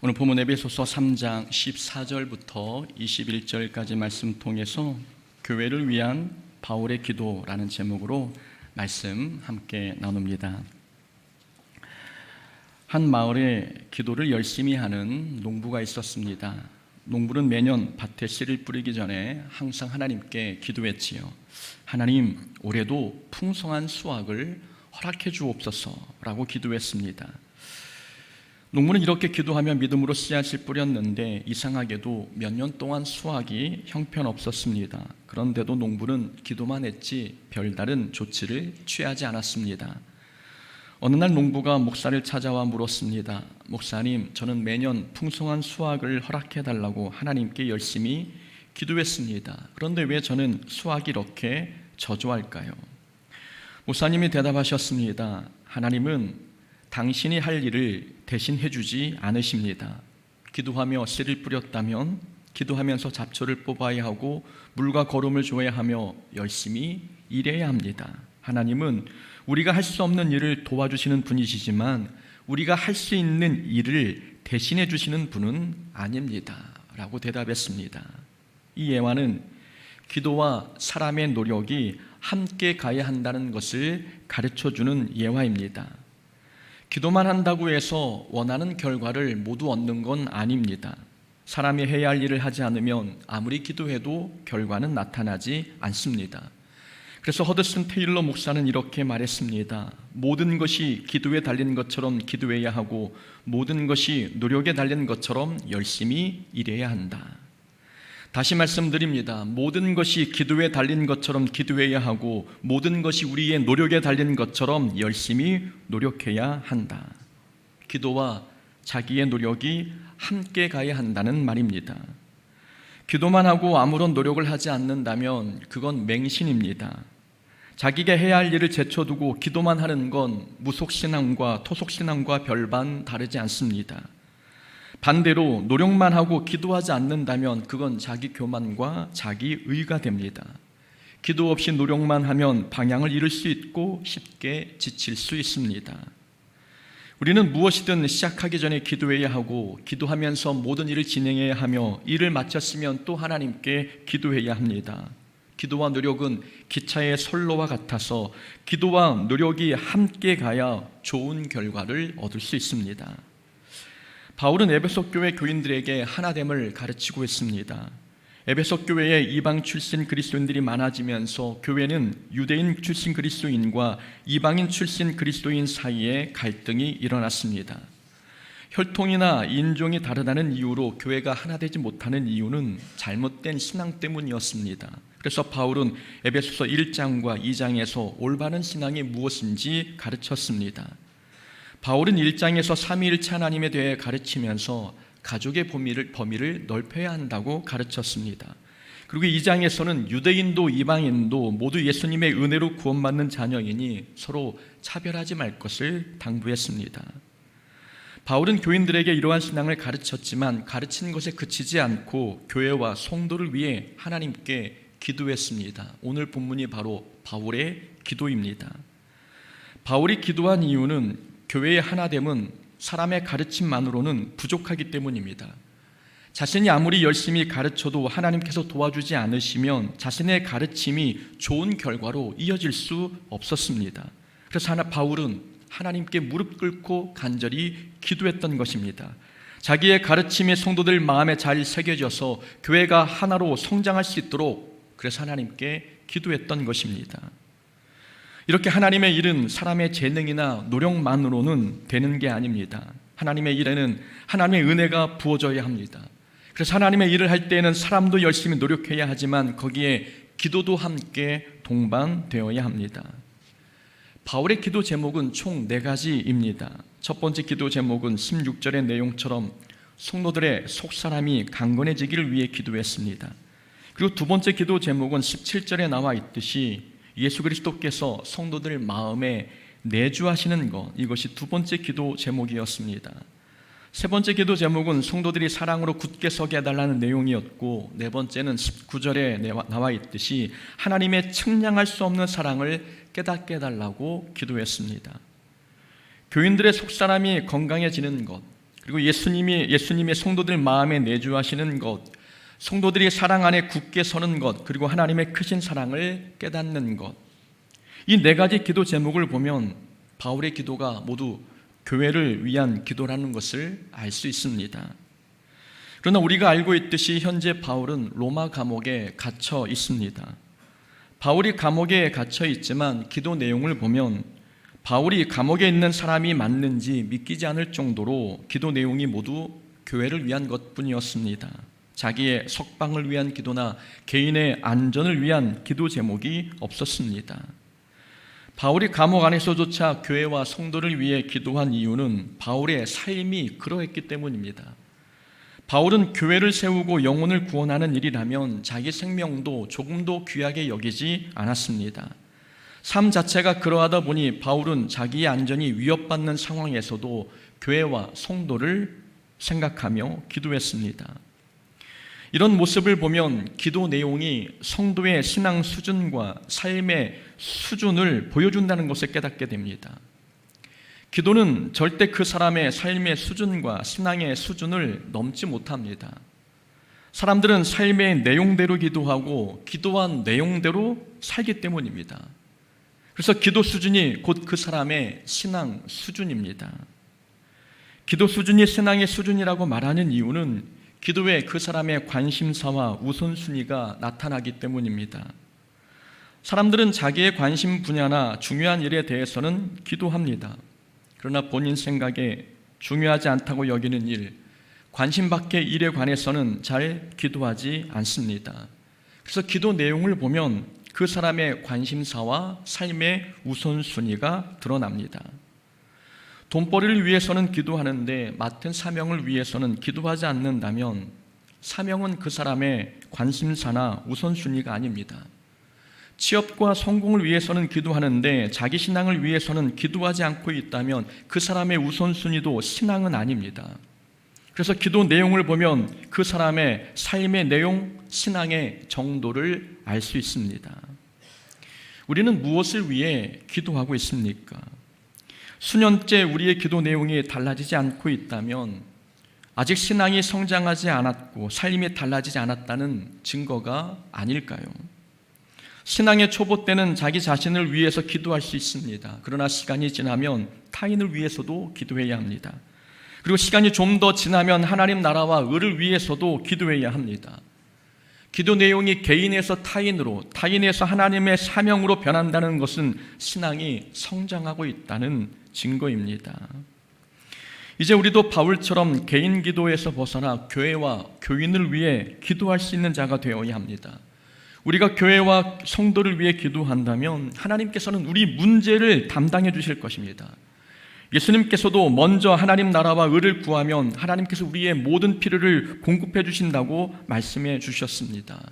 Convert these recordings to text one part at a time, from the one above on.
오늘 본문 에베소서 3장 14절부터 21절까지 말씀 통해서 교회를 위한 바울의 기도라는 제목으로 말씀 함께 나눕니다. 한 마을에 기도를 열심히 하는 농부가 있었습니다. 농부는 매년 밭에 씨를 뿌리기 전에 항상 하나님께 기도했지요. 하나님, 올해도 풍성한 수확을 허락해 주옵소서라고 기도했습니다. 농부는 이렇게 기도하며 믿음으로 씨앗을 뿌렸는데 이상하게도 몇 년 동안 수확이 형편없었습니다. 그런데도 농부는 기도만 했지 별다른 조치를 취하지 않았습니다. 어느 날 농부가 목사를 찾아와 물었습니다. 목사님, 저는 매년 풍성한 수확을 허락해 달라고 하나님께 열심히 기도했습니다. 그런데 왜 저는 수확이 이렇게 저조할까요? 목사님이 대답하셨습니다. 하나님은 당신이 할 일을 대신 해주지 않으십니다. 기도하며 씨를 뿌렸다면 기도하면서 잡초를 뽑아야 하고 물과 거름을 줘야 하며 열심히 일해야 합니다. 하나님은 우리가 할 수 없는 일을 도와주시는 분이시지만 우리가 할 수 있는 일을 대신해 주시는 분은 아닙니다. 라고 대답했습니다. 이 예화는 기도와 사람의 노력이 함께 가야 한다는 것을 가르쳐 주는 예화입니다. 기도만 한다고 해서 원하는 결과를 모두 얻는 건 아닙니다. 사람이 해야 할 일을 하지 않으면 아무리 기도해도 결과는 나타나지 않습니다. 그래서 허드슨 테일러 목사는 이렇게 말했습니다. 모든 것이 기도에 달린 것처럼 기도해야 하고 모든 것이 노력에 달린 것처럼 열심히 일해야 한다. 다시 말씀드립니다. 모든 것이 기도에 달린 것처럼 기도해야 하고 모든 것이 우리의 노력에 달린 것처럼 열심히 노력해야 한다. 기도와 자기의 노력이 함께 가야 한다는 말입니다. 기도만 하고 아무런 노력을 하지 않는다면 그건 맹신입니다. 자기가 해야 할 일을 제쳐두고 기도만 하는 건 무속신앙과 토속신앙과 별반 다르지 않습니다. 반대로 노력만 하고 기도하지 않는다면 그건 자기 교만과 자기 의가 됩니다. 기도 없이 노력만 하면 방향을 잃을 수 있고 쉽게 지칠 수 있습니다. 우리는 무엇이든 시작하기 전에 기도해야 하고 기도하면서 모든 일을 진행해야 하며 일을 마쳤으면 또 하나님께 기도해야 합니다. 기도와 노력은 기차의 선로와 같아서 기도와 노력이 함께 가야 좋은 결과를 얻을 수 있습니다. 바울은 에베소 교회 교인들에게 하나됨을 가르치고 있습니다. 에베소 교회에 이방 출신 그리스도인들이 많아지면서 교회는 유대인 출신 그리스도인과 이방인 출신 그리스도인 사이에 갈등이 일어났습니다. 혈통이나 인종이 다르다는 이유로 교회가 하나 되지 못하는 이유는 잘못된 신앙 때문이었습니다. 그래서 바울은 에베소서 1장과 2장에서 올바른 신앙이 무엇인지 가르쳤습니다. 바울은 1장에서 삼위일체 하나님에 대해 가르치면서 가족의 범위를, 범위를 넓혀야 한다고 가르쳤습니다. 그리고 2장에서는 유대인도 이방인도 모두 예수님의 은혜로 구원받는 자녀이니 서로 차별하지 말 것을 당부했습니다. 바울은 교인들에게 이러한 신앙을 가르쳤지만 가르치는 것에 그치지 않고 교회와 성도를 위해 하나님께 기도했습니다. 오늘 본문이 바로 바울의 기도입니다. 바울이 기도한 이유는 교회의 하나됨은 사람의 가르침만으로는 부족하기 때문입니다. 자신이 아무리 열심히 가르쳐도 하나님께서 도와주지 않으시면 자신의 가르침이 좋은 결과로 이어질 수 없었습니다. 그래서 하나 바울은 하나님께 무릎 꿇고 간절히 기도했던 것입니다. 자기의 가르침이 성도들 마음에 잘 새겨져서 교회가 하나로 성장할 수 있도록 그래서 하나님께 기도했던 것입니다. 이렇게 하나님의 일은 사람의 재능이나 노력만으로는 되는 게 아닙니다. 하나님의 일에는 하나님의 은혜가 부어져야 합니다. 그래서 하나님의 일을 할 때에는 사람도 열심히 노력해야 하지만 거기에 기도도 함께 동반되어야 합니다. 바울의 기도 제목은 총 네 가지입니다. 첫 번째 기도 제목은 16절의 내용처럼 성도들의 속사람이 강건해지기를 위해 기도했습니다. 그리고 두 번째 기도 제목은 17절에 나와 있듯이 예수 그리스도께서 성도들 마음에 내주하시는 것 이것이 두 번째 기도 제목이었습니다. 세 번째 기도 제목은 성도들이 사랑으로 굳게 서게 해달라는 내용이었고 네 번째는 19절에 나와 있듯이 하나님의 측량할 수 없는 사랑을 깨닫게 해달라고 기도했습니다. 교인들의 속사람이 건강해지는 것 그리고 예수님이 예수님의 성도들 마음에 내주하시는 것, 성도들이 사랑 안에 굳게 서는 것, 그리고 하나님의 크신 사랑을 깨닫는 것. 이 네 가지 기도 제목을 보면 바울의 기도가 모두 교회를 위한 기도라는 것을 알 수 있습니다. 그러나 우리가 알고 있듯이 현재 바울은 로마 감옥에 갇혀 있습니다. 바울이 감옥에 갇혀 있지만 기도 내용을 보면 바울이 감옥에 있는 사람이 맞는지 믿기지 않을 정도로 기도 내용이 모두 교회를 위한 것뿐이었습니다. 자기의 석방을 위한 기도나 개인의 안전을 위한 기도 제목이 없었습니다. 바울이 감옥 안에서조차 교회와 성도를 위해 기도한 이유는 바울의 삶이 그러했기 때문입니다. 바울은 교회를 세우고 영혼을 구원하는 일이라면 자기 생명도 조금도 귀하게 여기지 않았습니다. 삶 자체가 그러하다 보니 바울은 자기의 안전이 위협받는 상황에서도 교회와 성도를 생각하며 기도했습니다. 이런 모습을 보면 기도 내용이 성도의 신앙 수준과 삶의 수준을 보여준다는 것을 깨닫게 됩니다. 기도는 절대 그 사람의 삶의 수준과 신앙의 수준을 넘지 못합니다. 사람들은 삶의 내용대로 기도하고 기도한 내용대로 살기 때문입니다. 그래서 기도 수준이 곧 그 사람의 신앙 수준입니다. 기도 수준이 신앙의 수준이라고 말하는 이유는 기도에 그 사람의 관심사와 우선순위가 나타나기 때문입니다. 사람들은 자기의 관심 분야나 중요한 일에 대해서는 기도합니다. 그러나 본인 생각에 중요하지 않다고 여기는 일, 관심 밖의 일에 관해서는 잘 기도하지 않습니다. 그래서 기도 내용을 보면 그 사람의 관심사와 삶의 우선순위가 드러납니다. 돈벌이를 위해서는 기도하는데 맡은 사명을 위해서는 기도하지 않는다면 사명은 그 사람의 관심사나 우선순위가 아닙니다. 취업과 성공을 위해서는 기도하는데 자기 신앙을 위해서는 기도하지 않고 있다면 그 사람의 우선순위도 신앙은 아닙니다. 그래서 기도 내용을 보면 그 사람의 삶의 내용, 신앙의 정도를 알 수 있습니다. 우리는 무엇을 위해 기도하고 있습니까? 수년째 우리의 기도 내용이 달라지지 않고 있다면 아직 신앙이 성장하지 않았고 삶이 달라지지 않았다는 증거가 아닐까요? 신앙의 초보 때는 자기 자신을 위해서 기도할 수 있습니다. 그러나 시간이 지나면 타인을 위해서도 기도해야 합니다. 그리고 시간이 좀 더 지나면 하나님 나라와 의를 위해서도 기도해야 합니다. 기도 내용이 개인에서 타인으로, 타인에서 하나님의 사명으로 변한다는 것은 신앙이 성장하고 있다는 증거입니다. 이제 우리도 바울처럼 개인 기도에서 벗어나 교회와 교인을 위해 기도할 수 있는 자가 되어야 합니다. 우리가 교회와 성도를 위해 기도한다면 하나님께서는 우리 문제를 담당해 주실 것입니다. 예수님께서도 먼저 하나님 나라와 의를 구하면 하나님께서 우리의 모든 필요를 공급해 주신다고 말씀해 주셨습니다.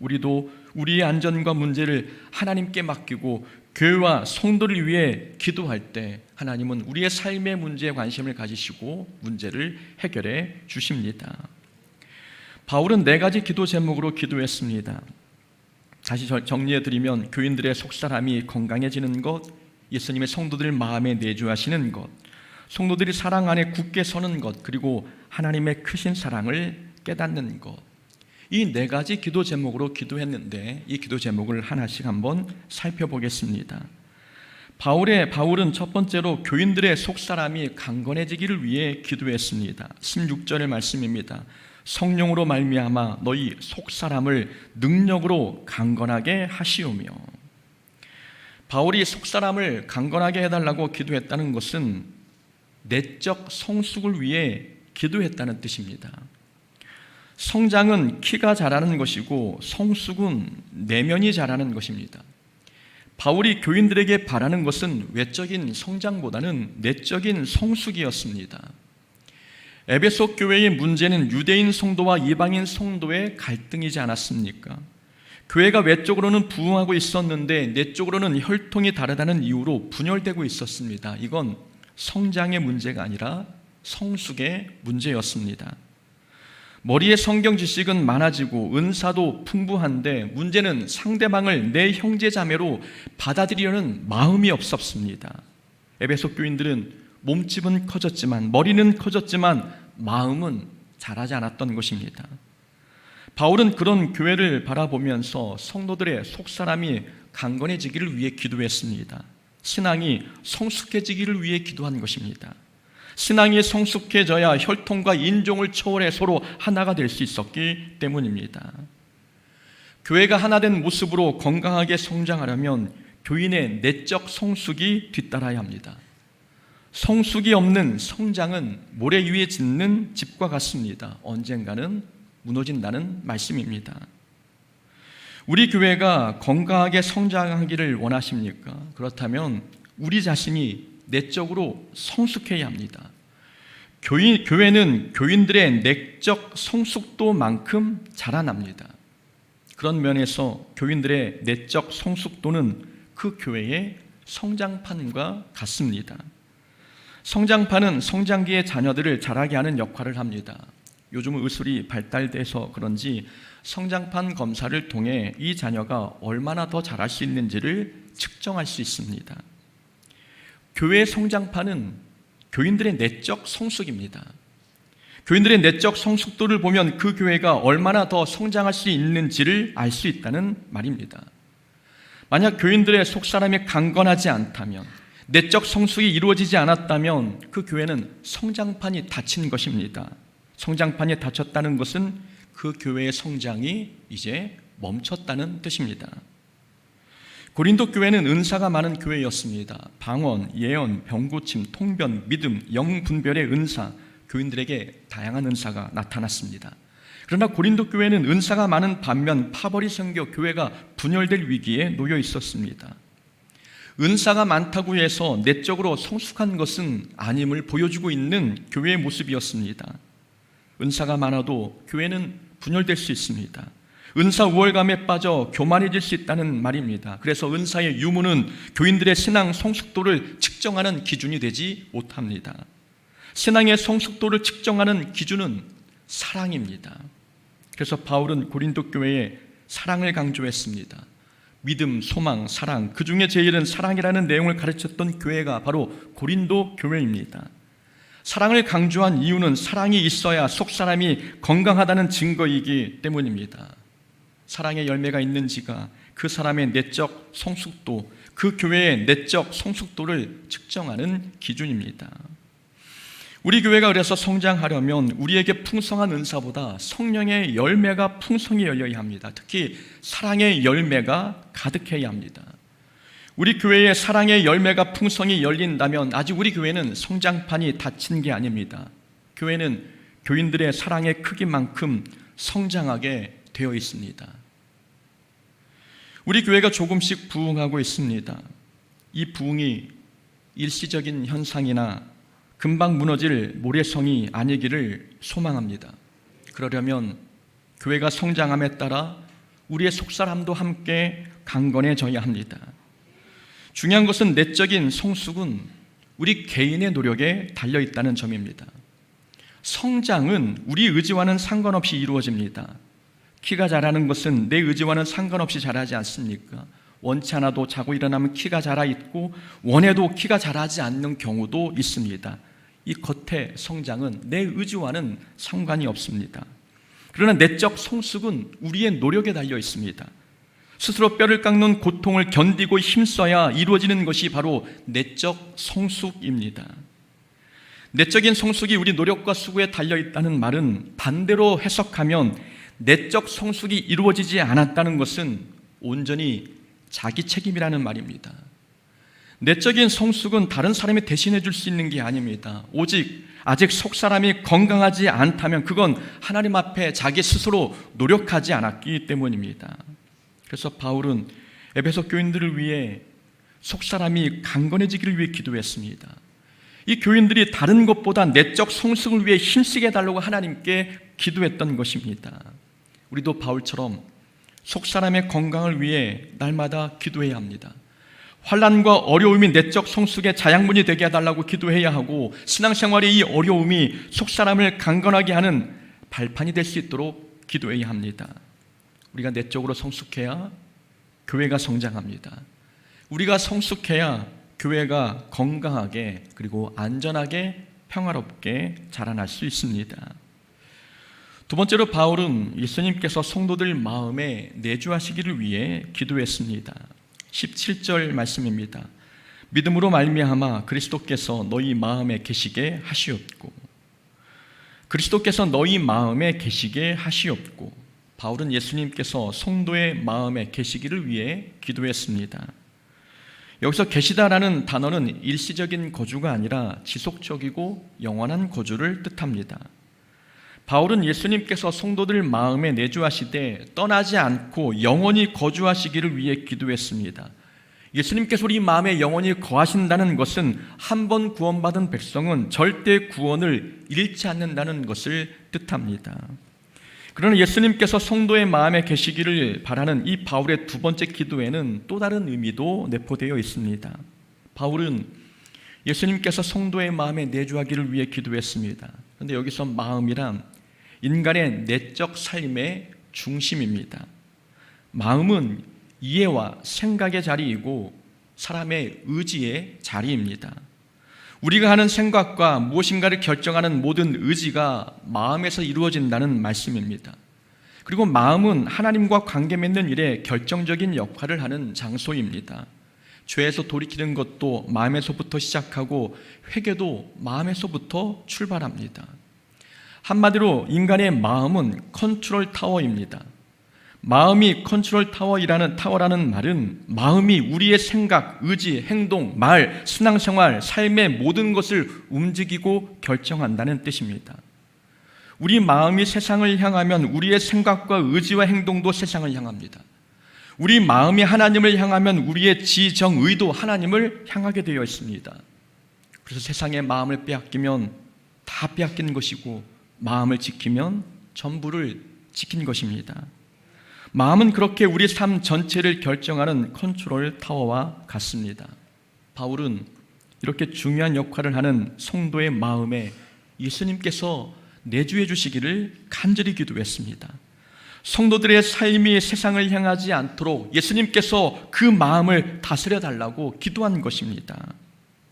우리도 우리의 안전과 문제를 하나님께 맡기고 교회와 성도를 위해 기도할 때 하나님은 우리의 삶의 문제에 관심을 가지시고 문제를 해결해 주십니다. 바울은 네 가지 기도 제목으로 기도했습니다. 다시 정리해 드리면 교인들의 속사람이 건강해지는 것, 예수님의 성도들 마음에 내주하시는 것, 성도들이 사랑 안에 굳게 서는 것, 그리고 하나님의 크신 사랑을 깨닫는 것. 이 네 가지 기도 제목으로 기도했는데 이 기도 제목을 하나씩 한번 살펴보겠습니다. 바울의 바울은 첫 번째로 교인들의 속사람이 강건해지기를 위해 기도했습니다. 16절의 말씀입니다. 성령으로 말미암아 너희 속사람을 능력으로 강건하게 하시오며 바울이 속사람을 강건하게 해달라고 기도했다는 것은 내적 성숙을 위해 기도했다는 뜻입니다. 성장은 키가 자라는 것이고 성숙은 내면이 자라는 것입니다. 바울이 교인들에게 바라는 것은 외적인 성장보다는 내적인 성숙이었습니다. 에베소 교회의 문제는 유대인 성도와 이방인 성도의 갈등이지 않았습니까? 교회가 외적으로는 부흥하고 있었는데 내적으로는 혈통이 다르다는 이유로 분열되고 있었습니다. 이건 성장의 문제가 아니라 성숙의 문제였습니다. 머리에 성경 지식은 많아지고 은사도 풍부한데 문제는 상대방을 내 형제 자매로 받아들이려는 마음이 없었습니다. 에베소 교인들은 몸집은 커졌지만 머리는 커졌지만 마음은 자라지 않았던 것입니다. 바울은 그런 교회를 바라보면서 성도들의 속사람이 강건해지기를 위해 기도했습니다. 신앙이 성숙해지기를 위해 기도한 것입니다. 신앙이 성숙해져야 혈통과 인종을 초월해 서로 하나가 될 수 있었기 때문입니다. 교회가 하나된 모습으로 건강하게 성장하려면 교인의 내적 성숙이 뒤따라야 합니다. 성숙이 없는 성장은 모래 위에 짓는 집과 같습니다. 언젠가는 무너진다는 말씀입니다. 우리 교회가 건강하게 성장하기를 원하십니까? 그렇다면 우리 자신이 내적으로 성숙해야 합니다. 교인, 교회는 교인들의 내적 성숙도만큼 자라납니다. 그런 면에서 교인들의 내적 성숙도는 그 교회의 성장판과 같습니다. 성장판은 성장기의 자녀들을 자라게 하는 역할을 합니다. 요즘 의술이 발달돼서 그런지 성장판 검사를 통해 이 자녀가 얼마나 더 자랄 수 있는지를 측정할 수 있습니다. 교회 성장판은 교인들의 내적 성숙입니다. 교인들의 내적 성숙도를 보면 그 교회가 얼마나 더 성장할 수 있는지를 알 수 있다는 말입니다. 만약 교인들의 속사람이 강건하지 않다면, 내적 성숙이 이루어지지 않았다면 그 교회는 성장판이 닫힌 것입니다. 성장판이 닫혔다는 것은 그 교회의 성장이 이제 멈췄다는 뜻입니다. 고린도 교회는 은사가 많은 교회였습니다. 방언, 예언, 병고침, 통변, 믿음, 영분별의 은사, 교인들에게 다양한 은사가 나타났습니다. 그러나 고린도 교회는 은사가 많은 반면 파벌이 생겨 교회가 분열될 위기에 놓여 있었습니다. 은사가 많다고 해서 내적으로 성숙한 것은 아님을 보여주고 있는 교회의 모습이었습니다. 은사가 많아도 교회는 분열될 수 있습니다. 은사 우월감에 빠져 교만해질 수 있다는 말입니다. 그래서 은사의 유무는 교인들의 신앙 성숙도를 측정하는 기준이 되지 못합니다. 신앙의 성숙도를 측정하는 기준은 사랑입니다. 그래서 바울은 고린도 교회에 사랑을 강조했습니다. 믿음, 소망, 사랑, 그 중에 제일은 사랑이라는 내용을 가르쳤던 교회가 바로 고린도 교회입니다. 사랑을 강조한 이유는 사랑이 있어야 속 사람이 건강하다는 증거이기 때문입니다. 사랑의 열매가 있는지가 그 사람의 내적 성숙도, 그 교회의 내적 성숙도를 측정하는 기준입니다. 우리 교회가 그래서 성장하려면 우리에게 풍성한 은사보다 성령의 열매가 풍성히 열려야 합니다. 특히 사랑의 열매가 가득해야 합니다. 우리 교회에 사랑의 열매가 풍성히 열린다면 아직 우리 교회는 성장판이 닫힌 게 아닙니다. 교회는 교인들의 사랑의 크기만큼 성장하게 되어 있습니다. 우리 교회가 조금씩 부흥하고 있습니다. 이 부흥이 일시적인 현상이나 금방 무너질 모래성이 아니기를 소망합니다. 그러려면 교회가 성장함에 따라 우리의 속사람도 함께 강건해져야 합니다. 중요한 것은 내적인 성숙은 우리 개인의 노력에 달려 있다는 점입니다. 성장은 우리 의지와는 상관없이 이루어집니다. 키가 자라는 것은 내 의지와는 상관없이 자라지 않습니까? 원치 않아도 자고 일어나면 키가 자라 있고 원해도 키가 자라지 않는 경우도 있습니다. 이 겉의 성장은 내 의지와는 상관이 없습니다. 그러나 내적 성숙은 우리의 노력에 달려 있습니다. 스스로 뼈를 깎는 고통을 견디고 힘써야 이루어지는 것이 바로 내적 성숙입니다. 내적인 성숙이 우리 노력과 수고에 달려 있다는 말은 반대로 해석하면 내적 성숙이 이루어지지 않았다는 것은 온전히 자기 책임이라는 말입니다. 내적인 성숙은 다른 사람이 대신해 줄 수 있는 게 아닙니다. 오직 아직 속 사람이 건강하지 않다면 그건 하나님 앞에 자기 스스로 노력하지 않았기 때문입니다. 그래서 바울은 에베소 교인들을 위해 속 사람이 강건해지기를 위해 기도했습니다. 이 교인들이 다른 것보다 내적 성숙을 위해 힘쓰게 해달라고 하나님께 기도했던 것입니다. 우리도 바울처럼 속 사람의 건강을 위해 날마다 기도해야 합니다. 환란과 어려움이 내적 성숙의 자양분이 되게 해달라고 기도해야 하고 신앙생활의 이 어려움이 속 사람을 강건하게 하는 발판이 될 수 있도록 기도해야 합니다. 우리가 내적으로 성숙해야 교회가 성장합니다. 우리가 성숙해야 교회가 건강하게 그리고 안전하게 평화롭게 자라날 수 있습니다. 두 번째로 바울은 예수님께서 성도들 마음에 내주하시기를 위해 기도했습니다. 17절 말씀입니다. 믿음으로 말미암아 그리스도께서 너희 마음에 계시게 하시옵고 그리스도께서 너희 마음에 계시게 하시옵고 바울은 예수님께서 성도의 마음에 계시기를 위해 기도했습니다. 여기서 계시다라는 단어는 일시적인 거주가 아니라 지속적이고 영원한 거주를 뜻합니다. 바울은 예수님께서 성도들 마음에 내주하시되 떠나지 않고 영원히 거주하시기를 위해 기도했습니다. 예수님께서 우리 마음에 영원히 거하신다는 것은 한 번 구원받은 백성은 절대 구원을 잃지 않는다는 것을 뜻합니다. 그러나 예수님께서 성도의 마음에 계시기를 바라는 이 바울의 두 번째 기도에는 또 다른 의미도 내포되어 있습니다. 바울은 예수님께서 성도의 마음에 내주하기를 위해 기도했습니다. 그런데 여기서 마음이란 인간의 내적 삶의 중심입니다. 마음은 이해와 생각의 자리이고 사람의 의지의 자리입니다. 우리가 하는 생각과 무엇인가를 결정하는 모든 의지가 마음에서 이루어진다는 말씀입니다. 그리고 마음은 하나님과 관계 맺는 일에 결정적인 역할을 하는 장소입니다. 죄에서 돌이키는 것도 마음에서부터 시작하고 회개도 마음에서부터 출발합니다. 한마디로 인간의 마음은 컨트롤 타워입니다. 마음이 컨트롤 타워이라는 타워라는 말은 마음이 우리의 생각, 의지, 행동, 말, 신앙생활, 삶의 모든 것을 움직이고 결정한다는 뜻입니다. 우리 마음이 세상을 향하면 우리의 생각과 의지와 행동도 세상을 향합니다. 우리 마음이 하나님을 향하면 우리의 지정 의도 하나님을 향하게 되어 있습니다. 그래서 세상의 마음을 빼앗기면 다 빼앗긴 것이고 마음을 지키면 전부를 지킨 것입니다. 마음은 그렇게 우리 삶 전체를 결정하는 컨트롤 타워와 같습니다. 바울은 이렇게 중요한 역할을 하는 성도의 마음에 예수님께서 내주해 주시기를 간절히 기도했습니다. 성도들의 삶이 세상을 향하지 않도록 예수님께서 그 마음을 다스려 달라고 기도한 것입니다.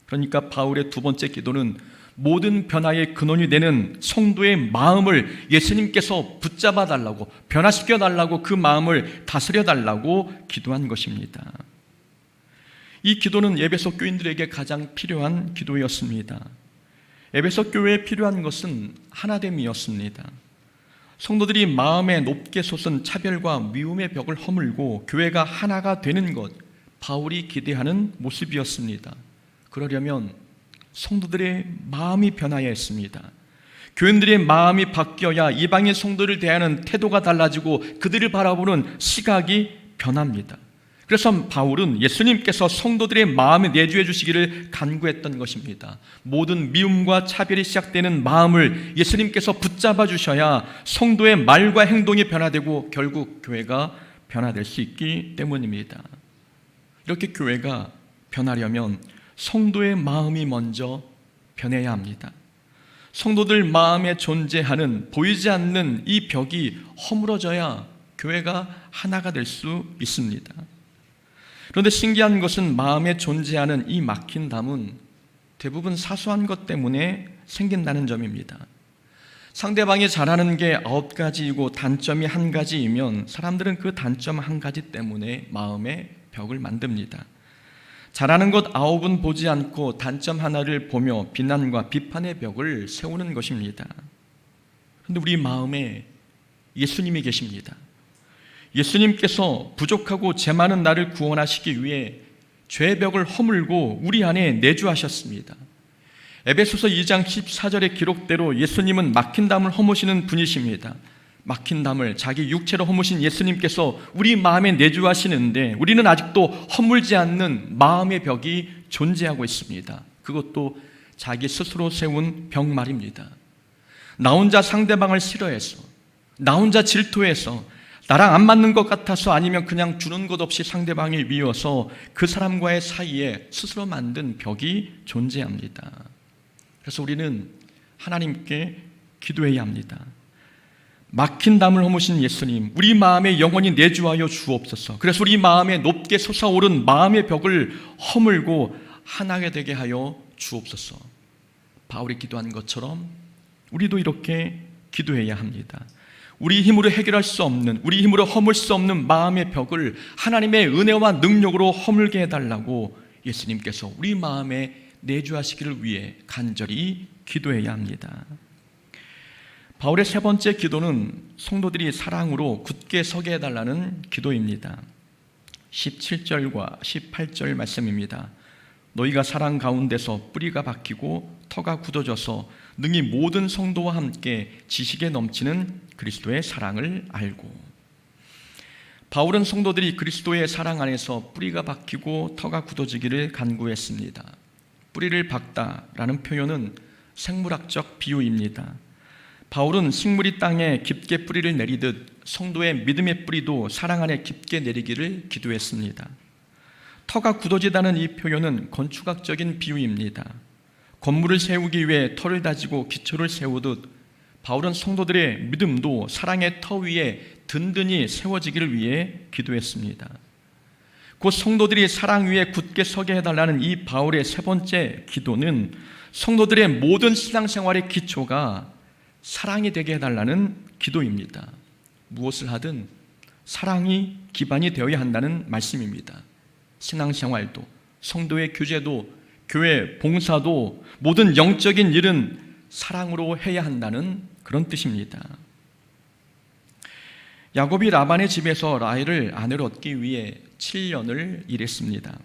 그러니까 바울의 두 번째 기도는 모든 변화의 근원이 되는 성도의 마음을 예수님께서 붙잡아 달라고 변화시켜 달라고 그 마음을 다스려 달라고 기도한 것입니다. 이 기도는 에베소 교인들에게 가장 필요한 기도였습니다. 에베소 교회에 필요한 것은 하나됨이었습니다. 성도들이 마음에 높게 솟은 차별과 미움의 벽을 허물고 교회가 하나가 되는 것, 바울이 기대하는 모습이었습니다. 그러려면 성도들의 마음이 변화해야 했습니다. 교인들의 마음이 바뀌어야 이방인 성도를 대하는 태도가 달라지고 그들을 바라보는 시각이 변합니다. 그래서 바울은 예수님께서 성도들의 마음에 내주해 주시기를 간구했던 것입니다. 모든 미움과 차별이 시작되는 마음을 예수님께서 붙잡아 주셔야 성도의 말과 행동이 변화되고 결국 교회가 변화될 수 있기 때문입니다. 이렇게 교회가 변하려면 성도의 마음이 먼저 변해야 합니다. 성도들 마음에 존재하는 보이지 않는 이 벽이 허물어져야 교회가 하나가 될 수 있습니다. 그런데 신기한 것은 마음에 존재하는 이 막힌 담은 대부분 사소한 것 때문에 생긴다는 점입니다. 상대방이 잘하는 게 아홉 가지이고 단점이 한 가지이면 사람들은 그 단점 한 가지 때문에 마음의 벽을 만듭니다. 잘하는 것 아홉은 보지 않고 단점 하나를 보며 비난과 비판의 벽을 세우는 것입니다. 그런데 우리 마음에 예수님이 계십니다. 예수님께서 부족하고 죄 많은 나를 구원하시기 위해 죄의 벽을 허물고 우리 안에 내주하셨습니다. 에베소서 2장 14절의 기록대로 예수님은 막힌 담을 허무시는 분이십니다. 막힌 담을 자기 육체로 허무신 예수님께서 우리 마음에 내주하시는데 우리는 아직도 허물지 않는 마음의 벽이 존재하고 있습니다. 그것도 자기 스스로 세운 벽 말입니다. 나 혼자 상대방을 싫어해서, 나 혼자 질투해서, 나랑 안 맞는 것 같아서 아니면 그냥 주는 것 없이 상대방이 미워서 그 사람과의 사이에 스스로 만든 벽이 존재합니다. 그래서 우리는 하나님께 기도해야 합니다. 막힌 담을 허무신 예수님, 우리 마음에 영원히 내주하여 주옵소서. 그래서 우리 마음에 높게 솟아오른 마음의 벽을 허물고 하나가 되게 하여 주옵소서. 바울이 기도한 것처럼 우리도 이렇게 기도해야 합니다. 우리 힘으로 해결할 수 없는, 우리 힘으로 허물 수 없는 마음의 벽을 하나님의 은혜와 능력으로 허물게 해달라고 예수님께서 우리 마음에 내주하시기를 위해 간절히 기도해야 합니다. 바울의 세 번째 기도는 성도들이 사랑으로 굳게 서게 해달라는 기도입니다. 17절과 18절 말씀입니다. 너희가 사랑 가운데서 뿌리가 박히고 터가 굳어져서 능히 모든 성도와 함께 지식에 넘치는 그리스도의 사랑을 알고 바울은 성도들이 그리스도의 사랑 안에서 뿌리가 박히고 터가 굳어지기를 간구했습니다. 뿌리를 박다라는 표현은 생물학적 비유입니다. 바울은 식물이 땅에 깊게 뿌리를 내리듯 성도의 믿음의 뿌리도 사랑 안에 깊게 내리기를 기도했습니다. 터가 굳어지다는 이 표현은 건축학적인 비유입니다. 건물을 세우기 위해 터를 다지고 기초를 세우듯 바울은 성도들의 믿음도 사랑의 터 위에 든든히 세워지기를 위해 기도했습니다. 곧 성도들이 사랑 위에 굳게 서게 해달라는 이 바울의 세 번째 기도는 성도들의 모든 신앙생활의 기초가 사랑이 되게 해달라는 기도입니다. 무엇을 하든 사랑이 기반이 되어야 한다는 말씀입니다. 신앙생활도, 성도의 교제도, 교회 봉사도 모든 영적인 일은 사랑으로 해야 한다는 그런 뜻입니다. 야곱이 라반의 집에서 라헬을 아내로 얻기 위해 7년을 일했습니다.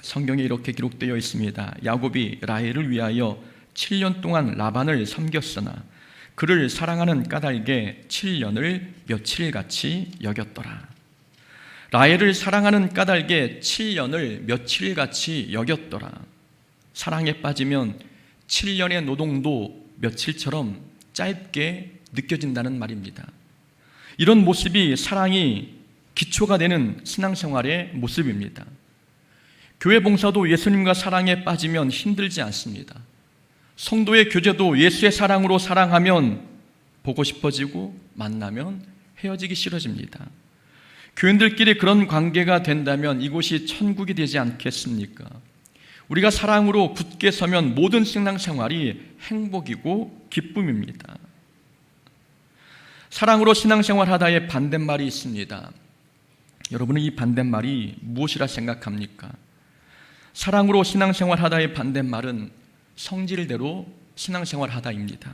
성경에 이렇게 기록되어 있습니다. 야곱이 라헬을 위하여 7년 동안 라반을 섬겼으나 그를 사랑하는 까닭에 7년을 며칠 같이 여겼더라. 라헬을 사랑하는 까닭에 7년을 며칠 같이 여겼더라. 사랑에 빠지면 7년의 노동도 며칠처럼 짧게 느껴진다는 말입니다. 이런 모습이 사랑이 기초가 되는 신앙생활의 모습입니다. 교회 봉사도 예수님과 사랑에 빠지면 힘들지 않습니다. 성도의 교제도 예수의 사랑으로 사랑하면 보고 싶어지고 만나면 헤어지기 싫어집니다. 교인들끼리 그런 관계가 된다면 이곳이 천국이 되지 않겠습니까? 우리가 사랑으로 굳게 서면 모든 신앙생활이 행복이고 기쁨입니다. 사랑으로 신앙생활 하다의 반대말이 있습니다. 여러분은 이 반대말이 무엇이라 생각합니까? 사랑으로 신앙생활 하다의 반대말은 성질대로 신앙생활 하다입니다.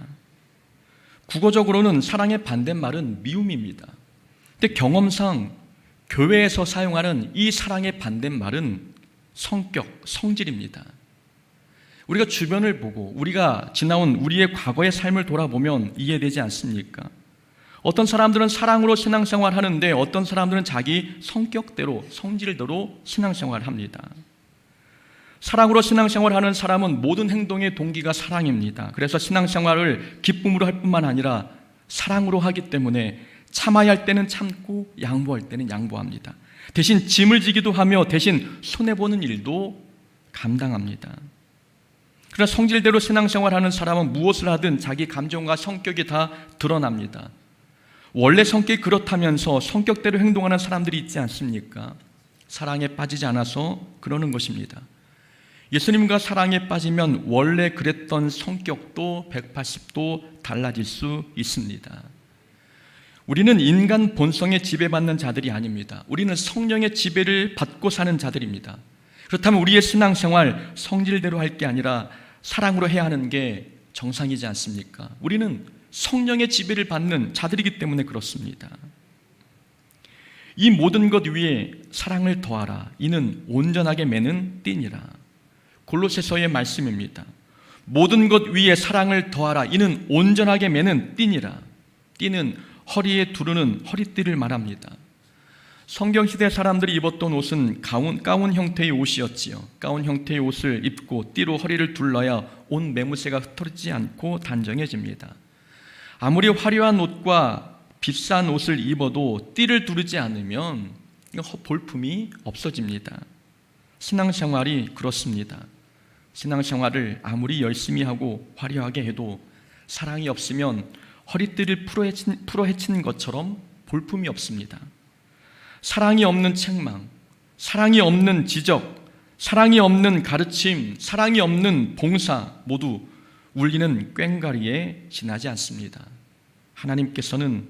국어적으로는 사랑의 반대말은 미움입니다. 근데 경험상 교회에서 사용하는 이 사랑의 반대말은 성격, 성질입니다. 우리가 주변을 보고 우리가 지나온 우리의 과거의 삶을 돌아보면 이해되지 않습니까? 어떤 사람들은 사랑으로 신앙생활 하는데 어떤 사람들은 자기 성격대로 성질대로 신앙생활 합니다. 사랑으로 신앙생활 하는 사람은 모든 행동의 동기가 사랑입니다. 그래서 신앙생활을 기쁨으로 할 뿐만 아니라 사랑으로 하기 때문에 참아야 할 때는 참고 양보할 때는 양보합니다. 대신 짐을 지기도 하며 대신 손해보는 일도 감당합니다. 그러나 성질대로 신앙생활 하는 사람은 무엇을 하든 자기 감정과 성격이 다 드러납니다. 원래 성격이 그렇다면서 성격대로 행동하는 사람들이 있지 않습니까? 사랑에 빠지지 않아서 그러는 것입니다. 예수님과 사랑에 빠지면 원래 그랬던 성격도 180도 달라질 수 있습니다. 우리는 인간 본성에 지배받는 자들이 아닙니다. 우리는 성령의 지배를 받고 사는 자들입니다. 그렇다면 우리의 신앙생활 성질대로 할 게 아니라 사랑으로 해야 하는 게 정상이지 않습니까? 우리는 성령의 지배를 받는 자들이기 때문에 그렇습니다. 이 모든 것 위에 사랑을 더하라. 이는 온전하게 매는 띠니라. 골로새서의 말씀입니다. 모든 것 위에 사랑을 더하라. 이는 온전하게 매는 띠니라. 띠는 허리에 두르는 허리띠를 말합니다. 성경 시대 사람들이 입었던 옷은 가운, 가운 형태의 옷이었지요. 가운 형태의 옷을 입고 띠로 허리를 둘러야 온 매무새가 흩어지지 않고 단정해집니다. 아무리 화려한 옷과 비싼 옷을 입어도 띠를 두르지 않으면 볼품이 없어집니다. 신앙생활이 그렇습니다. 신앙생활을 아무리 열심히 하고 화려하게 해도 사랑이 없으면 허리띠를 풀어헤친, 풀어헤친 것처럼 볼품이 없습니다. 사랑이 없는 책망, 사랑이 없는 지적, 사랑이 없는 가르침, 사랑이 없는 봉사 모두 울리는 꽹과리에 지나지 않습니다. 하나님께서는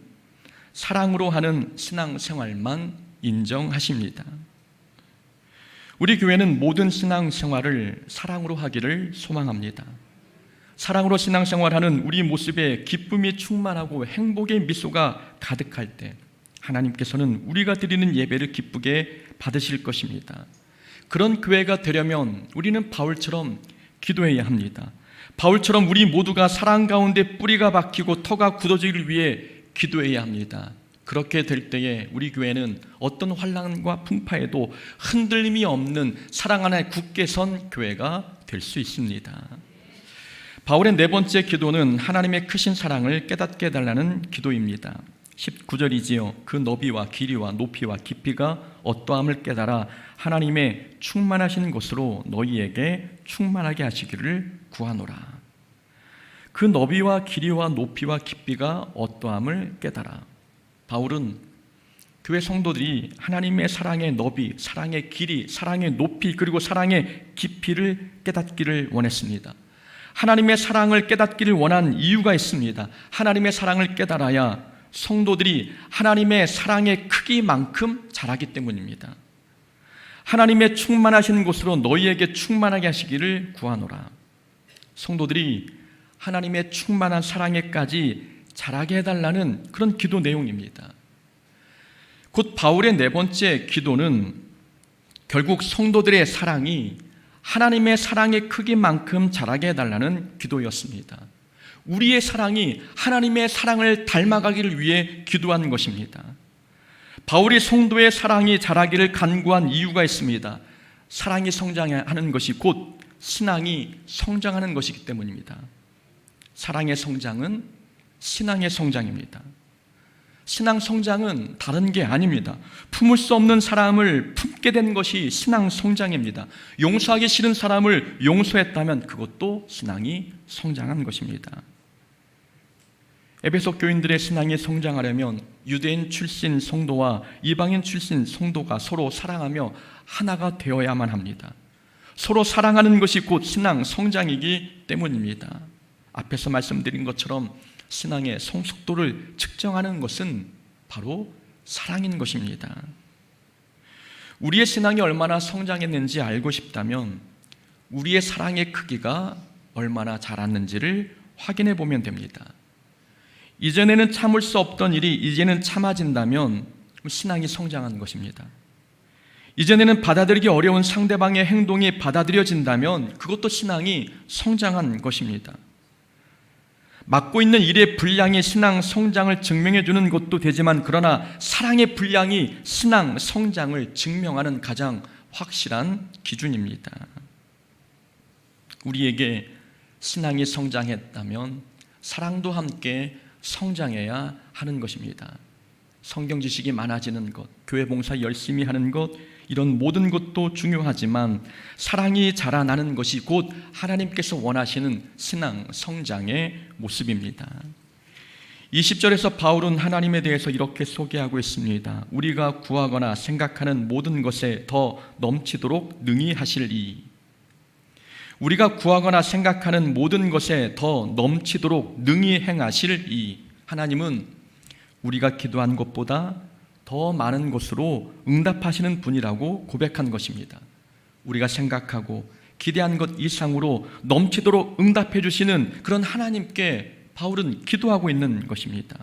사랑으로 하는 신앙 생활만 인정하십니다. 우리 교회는 모든 신앙 생활을 사랑으로 하기를 소망합니다. 사랑으로 신앙생활하는 우리 모습에 기쁨이 충만하고 행복의 미소가 가득할 때 하나님께서는 우리가 드리는 예배를 기쁘게 받으실 것입니다. 그런 교회가 되려면 우리는 바울처럼 기도해야 합니다. 바울처럼 우리 모두가 사랑 가운데 뿌리가 박히고 터가 굳어지기를 위해 기도해야 합니다. 그렇게 될 때에 우리 교회는 어떤 환란과 풍파에도 흔들림이 없는 사랑 안에 굳게 선 교회가 될 수 있습니다. 바울의 네 번째 기도는 하나님의 크신 사랑을 깨닫게 해달라는 기도입니다. 19절이지요. 그 너비와 길이와 높이와 깊이가 어떠함을 깨달아 하나님의 충만하신 것으로 너희에게 충만하게 하시기를 구하노라. 그 너비와 길이와 높이와 깊이가 어떠함을 깨달아. 바울은 교회 성도들이 하나님의 사랑의 너비, 사랑의 길이, 사랑의 높이, 그리고 사랑의 깊이를 깨닫기를 원했습니다. 하나님의 사랑을 깨닫기를 원한 이유가 있습니다. 하나님의 사랑을 깨달아야 성도들이 하나님의 사랑의 크기만큼 자라기 때문입니다. 하나님의 충만하신 곳으로 너희에게 충만하게 하시기를 구하노라. 성도들이 하나님의 충만한 사랑에까지 자라게 해달라는 그런 기도 내용입니다. 곧 바울의 네 번째 기도는 결국 성도들의 사랑이 하나님의 사랑의 크기만큼 자라게 해달라는 기도였습니다. 우리의 사랑이 하나님의 사랑을 닮아가기를 위해 기도한 것입니다. 바울이 성도의 사랑이 자라기를 간구한 이유가 있습니다. 사랑이 성장하는 것이 곧 신앙이 성장하는 것이기 때문입니다. 사랑의 성장은 신앙의 성장입니다. 신앙 성장은 다른 게 아닙니다. 품을 수 없는 사람을 품게 된 것이 신앙 성장입니다. 용서하기 싫은 사람을 용서했다면 그것도 신앙이 성장한 것입니다. 에베소 교인들의 신앙이 성장하려면 유대인 출신 성도와 이방인 출신 성도가 서로 사랑하며 하나가 되어야만 합니다. 서로 사랑하는 것이 곧 신앙 성장이기 때문입니다. 앞에서 말씀드린 것처럼 신앙의 성숙도를 측정하는 것은 바로 사랑인 것입니다. 우리의 신앙이 얼마나 성장했는지 알고 싶다면 우리의 사랑의 크기가 얼마나 자랐는지를 확인해 보면 됩니다. 이전에는 참을 수 없던 일이 이제는 참아진다면 신앙이 성장한 것입니다. 이전에는 받아들이기 어려운 상대방의 행동이 받아들여진다면 그것도 신앙이 성장한 것입니다. 맡고 있는 일의 분량이 신앙 성장을 증명해 주는 것도 되지만 그러나 사랑의 분량이 신앙 성장을 증명하는 가장 확실한 기준입니다. 우리에게 신앙이 성장했다면 사랑도 함께 성장해야 하는 것입니다. 성경 지식이 많아지는 것, 교회 봉사 열심히 하는 것, 이런 모든 것도 중요하지만 사랑이 자라나는 것이 곧 하나님께서 원하시는 신앙 성장의 모습입니다. 20절에서 바울은 하나님에 대해서 이렇게 소개하고 있습니다. 우리가 구하거나 생각하는 모든 것에 더 넘치도록 능히 하실 이. 우리가 구하거나 생각하는 모든 것에 더 넘치도록 능히 행하실 이. 하나님은 우리가 기도한 것보다 더 많은 것으로 응답하시는 분이라고 고백한 것입니다. 우리가 생각하고 기대한 것 이상으로 넘치도록 응답해 주시는 그런 하나님께 바울은 기도하고 있는 것입니다.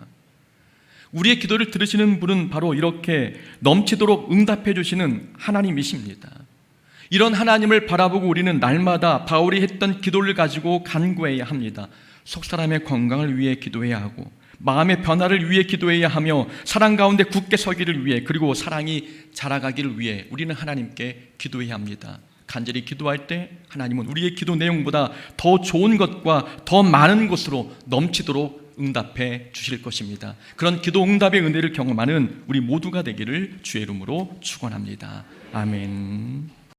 우리의 기도를 들으시는 분은 바로 이렇게 넘치도록 응답해 주시는 하나님이십니다. 이런 하나님을 바라보고 우리는 날마다 바울이 했던 기도를 가지고 간구해야 합니다. 속 사람의 건강을 위해 기도해야 하고 마음의 변화를 위해 기도해야 하며 사랑 가운데 굳게 서기를 위해 그리고 사랑이 자라가기를 위해 우리는 하나님께 기도해야 합니다. 간절히 기도할 때 하나님은 우리의 기도 내용보다 더 좋은 것과 더 많은 것으로 넘치도록 응답해 주실 것입니다. 그런 기도 응답의 은혜를 경험하는 우리 모두가 되기를 주의 이름으로 축원합니다. 아멘.